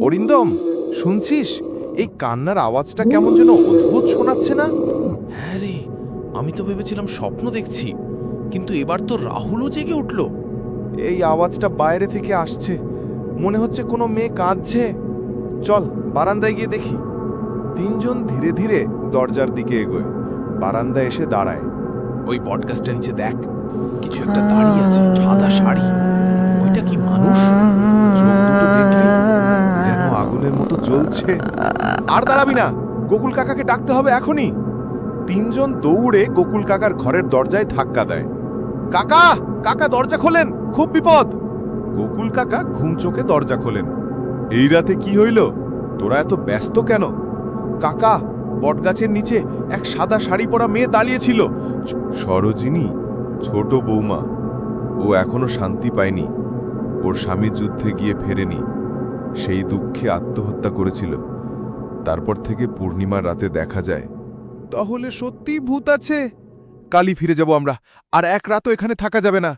অরিন্দম শুনছিস? এই কান্নার আওয়াজটা কেমন যেন অদ্ভুত শোনাচ্ছে না? হ্যাঁ রে আমি তো ভেবেছিলাম স্বপ্ন দেখছি কিন্তু এবার তো রাহুলও জেগে উঠল। এই আওয়াজটা বাইরে থেকে আসছে মনে হচ্ছে কোনো মেয়ে কাঁদছে। চল বারান্দায় গিয়ে দেখি। তিনজন ধীরে ধীরে দরজার দিকে এগোয়। বারান্দায় এসে দাঁড়ায়। ওই বটগাছটা নিচে দেখ কিছু একটা দাঁড়িয়ে আছে সাদা শাড়ি। জ্বলছে আর দাঁড়াবি না, গোকুল কাকাকে ডাকতে হবে এখনই। তিনজন দৌড়ে গোকুল কাকার ঘরের দরজায় ধাক্কা দেয়। কাকা কাকা দরজা খোলেন, খুব বিপদ। গোকুল কাকা ঘুম চোখে দরজা খোলেন। এই রাতে কি হইল? তোরা এত ব্যস্ত কেন? কাকা, বটগাছের নিচে এক সাদা শাড়ি পরা মেয়ে দাঁড়িয়েছিল। সরোজিনী, ছোট বৌমা, ও এখনও শান্তি পায়নি। ওর স্বামী যুদ্ধে গিয়ে ফেরেনি। সেই দুঃখে আত্মহত্যা করেছিল। তারপর থেকে পূর্ণিমার রাতে দেখা যায়, তাহলে সত্যি ভূত আছে। কালি ফিরে যাব আমরা, আর এক রাতও এখানে থাকা যাবে না।